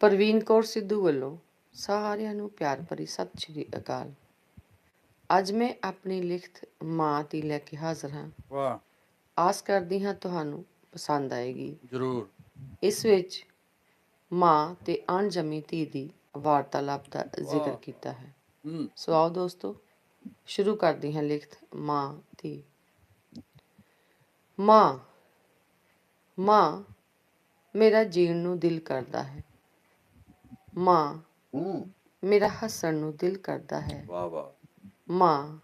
ਪ੍ਰਵੀਨ ਕੌਰ ਸਿੱਧੂ ਵੱਲੋਂ ਸਾਰਿਆਂ ਨੂੰ ਪਿਆਰ ਭਰੀ ਸਤਿ ਸ਼੍ਰੀ ਅਕਾਲ। ਅੱਜ ਮੈਂ ਆਪਣੀ ਲਿਖਤ ਮਾਂ ਦੀ ਲੈ ਕੇ ਹਾਜ਼ਰ ਹਾਂ। ਵਾਹ। ਆਸ ਕਰਦੀ ਹਾਂ ਤੁਹਾਨੂੰ ਪਸੰਦ ਆਏਗੀ। ਜਰੂਰ। ਇਸ ਵਿੱਚ ਮਾਂ ਤੇ ਅਣਜੰਮੀ ਧੀ ਦੀ ਵਾਰਤਾਲਾਪ ਦਾ ਜ਼ਿਕਰ। ਕੀਤਾ ਹੈ। ਹੂੰ। ਸੋ ਆਓ ਦੋਸਤੋ ਸ਼ੁਰੂ ਕਰਦੀ ਹਾਂ ਲਿਖਤ ਮਾਂ ਦੀ ਮਾਂ ਮਾਂ ਮੇਰਾ ਜੀਣ ਨੂੰ ਦਿਲ ਕਰਦਾ ਹੈ। ਮਾਂ। ਹੂੰ। ਮੇਰਾ ਹੱਸਣ ਨੂੰ ਦਿਲ ਕਰਦਾ ਹੈ। ਵਾਹ ਵਾਹ। ਮਾਂ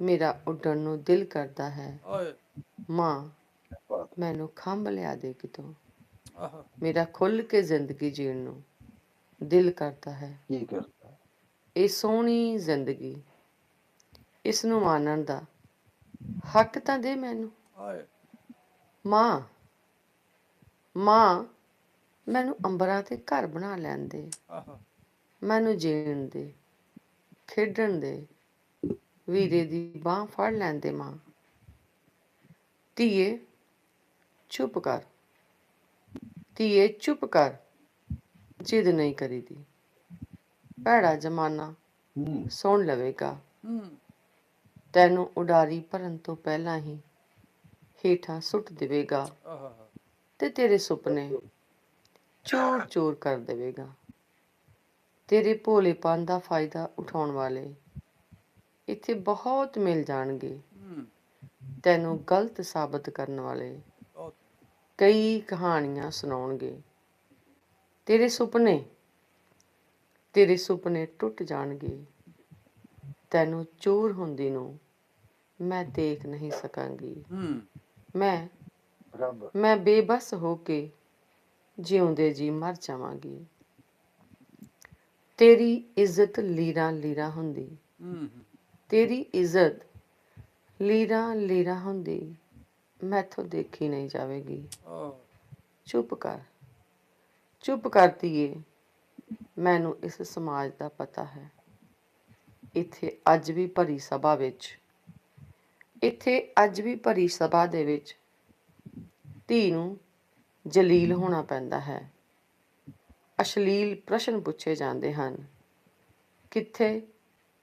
ਮੇਰਾ ਉੱਡਣ ਨੂੰ ਦਿਲ ਕਰਦਾ ਹੈ। ਓਏ ਮਾਂ ਮੈਨੂੰ ਖੰਭ ਲਿਆ ਦੇ ਕਿਤੋਂ। ਆਹ। ਮੇਰਾ ਖੁੱਲ ਕੇ ਜ਼ਿੰਦਗੀ ਜੀਣ ਨੂੰ ਦਿਲ ਕਰਦਾ ਹੈ। ਕੀ ਕਰਦਾ? ਇਹ ਸੋਹਣੀ ਜ਼ਿੰਦਗੀ ਇਸ ਨੂੰ ਮਾਣਨ ਦਾ ਹੱਕ ਤਾਂ ਦੇ ਮੈਨੂੰ। ਓਏ ਮਾਂ ਮਾਂ ਮੈਨੂੰ ਅੰਬਰਾਂ ਤੇ ਘਰ ਬਣਾ ਲੈਣ ਦੇ ਮੈਨੂੰ ਜੀਣ ਦੇ ਖੇਡਣ ਦੇ ਵੀਰੇ ਦੀ ਬਾਹ ਫੜ ਲੈਣ ਦੇ ਮਾਂ। ਧੀਏ ਚੁੱਪ ਕਰ। ਧੀਏ ਚੁੱਪ ਕਰ। ਜਿੱਦ ਨਹੀਂ ਕਰੀਦੀ। ਭੈੜਾ ਜ਼ਮਾਨਾ ਸੁਣ ਲਵੇਗਾ। ਤੈਨੂੰ ਉਡਾਰੀ ਭਰਨ ਤੋਂ ਪਹਿਲਾਂ ਹੀ ਹੇਠਾਂ ਸੁੱਟ ਦੇਵੇਗਾ। ਤੇ ਤੇਰੇ ਸੁਪਨੇ ਚੂਰ ਚੂਰ ਕਰ ਦੇਵੇਗਾ। ਤੇਰੇ ਭੋਲੇਪਨ ਦਾ ਫਾਇਦਾ ਉਠਾਉਣ ਵਾਲੇ ਇੱਥੇ ਬਹੁਤ ਮਿਲ ਜਾਣਗੇ। ਤੈਨੂੰ ਗਲਤ ਸਾਬਤ ਕਰਨ ਵਾਲੇ ਕਈ ਕਹਾਣੀਆਂ ਸੁਣਾਉਣਗੇ। ਤੇਰੇ ਸੁਪਨੇ ਤੇਰੇ ਸੁਪਨੇ ਟੁੱਟ ਜਾਣਗੇ। ਤੈਨੂੰ ਚੂਰ ਹੁੰਦੀ ਨੂੰ ਮੈਂ ਦੇਖ ਨਹੀਂ ਸਕਾਂਗੀ। ਮੈਂ ਰੱਬ। ਮੈਂ ਬੇਬਸ ਹੋ ਕੇ ਜਿਉਂਦੇ ਜੀ ਮਰ ਜਾਵਾਂਗੀ। ਤੇਰੀ ਇੱਜ਼ਤ ਲੀਰਾਂ ਲੀਰਾਂ ਹੁੰਦੀ। ਤੇਰੀ ਇੱਜ਼ਤ ਲੀਰਾਂ ਲੀਰਾਂ ਹੁੰਦੀ। ਮੈਥੋਂ ਦੇਖੀ ਨਹੀਂ ਜਾਵੇਗੀ। ਚੁੱਪ ਕਰ। ਚੁੱਪ ਕਰਦੀ ਏ ਮੈਨੂੰ ਇਸ ਸਮਾਜ ਦਾ ਪਤਾ ਹੈ। ਇੱਥੇ ਅੱਜ ਵੀ ਭਰੀ ਸਭਾ ਵਿੱਚ। ਇੱਥੇ ਅੱਜ ਵੀ ਭਰੀ ਸਭਾ ਦੇ ਵਿੱਚ। ਧੀ ਨੂੰ ਜਲੀਲ ਹੋਣਾ ਪੈਂਦਾ ਹੈ। ਅਸ਼ਲੀਲ ਪ੍ਰਸ਼ਨ ਪੁੱਛੇ ਜਾਂਦੇ ਹਨ। ਕਿੱਥੇ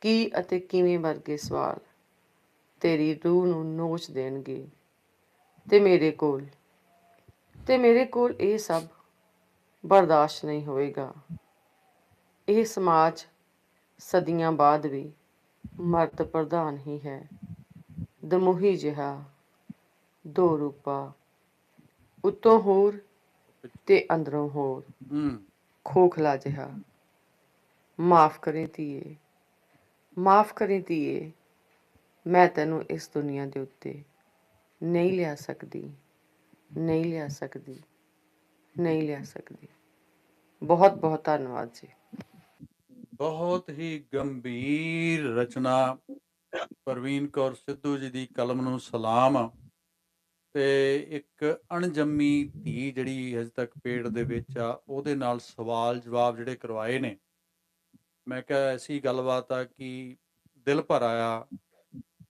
ਕੀ ਅਤੇ ਕਿਵੇਂ ਵਰਗੇ ਸਵਾਲ ਤੇਰੀ ਰੂਹ ਨੂੰ ਨੋਚ ਦੇਣਗੇ। ਤੇ ਮੇਰੇ ਕੋਲ ਤੇ ਮੇਰੇ ਕੋਲ ਇਹ ਸਭ ਬਰਦਾਸ਼ਤ ਨਹੀਂ ਹੋਵੇਗਾ ਇਹ ਸਮਾਜ ਸਦੀਆਂ ਬਾਅਦ ਵੀ ਮਰਦ ਪ੍ਰਧਾਨ ਹੀ ਹੈ। ਦਮੋਹੀ ਜਿਹਾ ਦੋ ਰੂਪਾ ਉੱਤੋਂ ਹੋਰ ਤੇ ਅੰਦਰੋਂ ਹੋਰ। ਹੂੰ। ਖੋਖਲਾ ਜਿਹਾ। ਮਾਫ ਕਰੇ ਧੀਏ। ਮਾਫ ਕਰੇ ਧੀਏ। ਮੈਂ ਤੈਨੂੰ ਇਸ ਦੁਨੀਆ ਦੇ ਉੱਤੇ ਨਹੀਂ ਲਿਆ ਸਕਦੀ। ਨਹੀਂ ਲਿਆ ਸਕਦੀ। ਨਹੀਂ ਲਿਆ ਸਕਦੀ। ਬਹੁਤ ਬਹੁਤ ਧੰਨਵਾਦ ਜੀ। ਬਹੁਤ ਹੀ ਗੰਭੀਰ ਰਚਨਾ। ਪ੍ਰਵੀਨ ਕੌਰ ਸਿੱਧੂ ਜੀ ਦੀ ਕਲਮ ਨੂੰ ਸਲਾਮ। ਤੇ ਇੱਕ ਅਣਜੰਮੀ ਧੀ ਜਿਹੜੀ ਅਜੇ ਤੱਕ ਪੇਟ ਦੇ ਵਿੱਚ ਆ ਉਹਦੇ ਨਾਲ ਸਵਾਲ ਜਵਾਬ ਜਿਹੜੇ ਕਰਵਾਏ ਨੇ। ਮੈਂ ਕਿਹਾ ਐਸੀ ਗੱਲਬਾਤ ਆ ਕਿ ਦਿਲ ਭਰ ਆਇਆ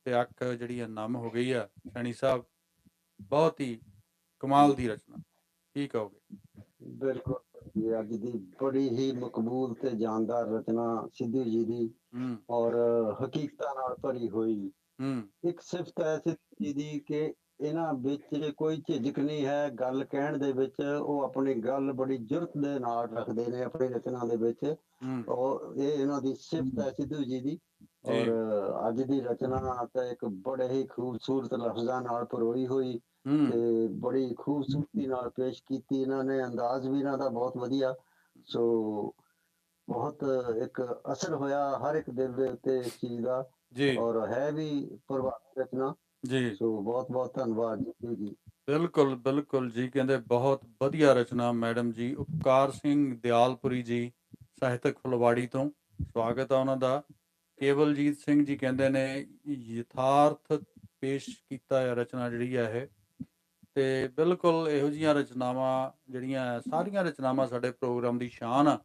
ਤੇ ਅੱਖ ਜਿਹੜੀ ਆ ਨਮ ਹੋ ਗਈ ਆ ਸੈਣੀ ਸਾਹਿਬ। ਬਹੁਤ ਹੀ ਕਮਾਲ ਦੀ ਰਚਨਾ। ਕੀ ਕਹੋਗੇ? ਬਿਲਕੁਲ ਇਹ ਅੱਜ ਦੀ ਬੜੀ ਹੀ ਮਕਬੂਲ ਤੇ ਜਾਨਦਾਰ ਰਚਨਾ ਸਿੱਧੂ ਜੀ ਦੀ ਔਰ ਹਕੀਕਤਾਂ ਨਾਲ ਭਰੀ ਹੋਈ। ਇੱਕ ਸਿਫਤ ਹੈ ਸਿੱਧੂ ਜੀ ਦੀ ਕਿ ਇਹਨਾਂ ਵਿੱਚ ਕੋਈ ਝਿਜਕ ਨਹੀਂ ਹੈ। ਗੱਲ ਕਹਿਣ ਦੇ ਵਿੱਚ ਉਹ ਆਪਣੀ ਗੱਲ ਬੜੀ ਜੁਰਤ ਦੇ ਨਾਲ ਰੱਖਦੇ ਨੇ ਆਪਣੀ ਰਚਨਾ ਦੇ ਵਿੱਚ। ਔਰ ਇਹ ਇਹਨਾਂ ਦੀ ਸਿਫਤ ਹੈ ਸਿੱਧੂ ਜੀ ਦੀ। ਔਰ ਅੱਜ ਦੀ ਰਚਨਾ ਤਾਂ ਇੱਕ ਬੜੇ ਹੀ ਖੂਬਸੂਰਤ ਲਫ਼ਜ਼ਾਂ ਨਾਲ ਪਰੋਈ ਹੋਈ ਤੇ ਬੜੀ ਖੂਬਸੂਰਤੀ ਨਾਲ ਪੇਸ਼ ਕੀਤੀ ਇਹਨਾਂ ਨੇ। ਅੰਦਾਜ਼ ਵੀ ਇਹਨਾਂ ਦਾ ਬਹੁਤ ਵਧੀਆ। ਸੋ ਬਹੁਤ ਇੱਕ ਅਸਰ ਹੋਇਆ ਹਰ ਇੱਕ ਦਿਲ ਦੇ ਉੱਤੇ ਇਸ ਚੀਜ਼ ਦਾ। ਜੀ। ਔਰ ਹੈ ਵੀ ਪ੍ਰਭਾਵ ਰਚਨਾ। ਜੀ। ਸੋ ਬਹੁਤ ਬਹੁਤ ਧੰਨਵਾਦ ਜੀ ਜੀ ਬਿਲਕੁਲ ਬਿਲਕੁਲ ਜੀ ਕਹਿੰਦੇ ਬਹੁਤ ਵਧੀਆ ਰਚਨਾ ਮੈਡਮ ਜੀ ਉਪਕਾਰ ਸਿੰਘ ਦਿਆਲਪੁਰੀ ਜੀ ਸਾਹਿਤਕ ਫੁਲਵਾੜੀ ਤੋਂ ਸਵਾਗਤ ਆ ਉਹਨਾਂ ਦਾ। ਕੇਵਲਜੀਤ ਸਿੰਘ ਜੀ ਕਹਿੰਦੇ ਨੇ ਯਥਾਰਥ ਪੇਸ਼ ਕੀਤਾ ਹੈ ਰਚਨਾ ਜਿਹੜੀ ਹੈ ਇਹ। ਤੇ ਬਿਲਕੁਲ ਇਹੋ ਜੀਆਂ ਰਚਨਾਵਾਂ ਜਿਹੜੀਆਂ ਸਾਰੀਆਂ ਰਚਨਾਵਾਂ ਸਾਡੇ ਪ੍ਰੋਗਰਾਮ ਦੀ ਸ਼ਾਨ ਆ।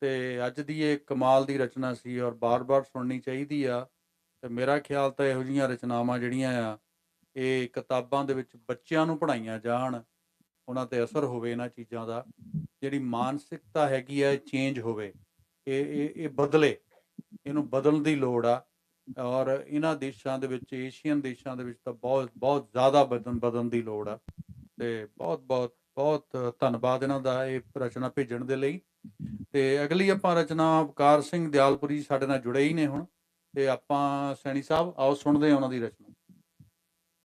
ਤੇ ਅੱਜ ਦੀ ਇਹ ਕਮਾਲ ਦੀ ਰਚਨਾ ਸੀ ਔਰ ਬਾਰ-ਬਾਰ ਸੁਣਨੀ ਚਾਹੀਦੀ ਆ। ਤੇ ਮੇਰਾ ਖਿਆਲ ਤਾਂ ਇਹੋ ਜੀਆਂ ਰਚਨਾਵਾਂ ਜਿਹੜੀਆਂ ਆ, ਇਹ ਕਿਤਾਬਾਂ ਦੇ ਵਿੱਚ ਬੱਚਿਆਂ ਨੂੰ ਪੜ੍ਹਾਈਆਂ ਜਾਣ, ਉਹਨਾਂ ਤੇ ਅਸਰ ਹੋਵੇ ਇਹਨਾਂ ਚੀਜ਼ਾਂ ਦਾ, ਜਿਹੜੀ ਮਾਨਸਿਕਤਾ ਹੈਗੀ ਹੈ ਚੇਂਜ ਹੋਵੇ, ਇਹ ਇਹ ਇਹ ਬਦਲੇ, ਇਹਨੂੰ ਬਦਲਣ ਦੀ ਲੋੜ ਆ, ਔਰ ਇਹਨਾਂ ਦੇਸ਼ਾਂ ਦੇ ਵਿੱਚ, ਏਸ਼ੀਅਨ ਦੇਸ਼ਾਂ ਦੇ ਵਿੱਚ ਤਾਂ ਬਹੁਤ ਬਹੁਤ ਜ਼ਿਆਦਾ ਬਦਨ, ਬਦਲਣ ਦੀ ਲੋੜ ਆ, ਤੇ ਬਹੁਤ ਬਹੁਤ ਬਹੁਤ ਧੰਨਵਾਦ ਇਹਨਾਂ ਦਾ ਇਹ ਰਚਨਾ ਭੇਜਣ ਦੇ ਲਈ, ਤੇ ਅਗਲੀ ਆਪਾਂ ਰਚਨਾ ਅਵਕਾਰ ਸਿੰਘ ਦਿਆਲਪੁਰੀ ਸਾਡੇ ਨਾਲ ਜੁੜੇ ਹੀ ਨੇ ਹੁਣ ਤੇ ਆਪਾਂ ਸੈਣੀ ਸਾਹਿਬ ਆਓ ਸੁਣਦੇ ਹਾਂ ਉਹਨਾਂ ਦੀ ਰਚਨਾ।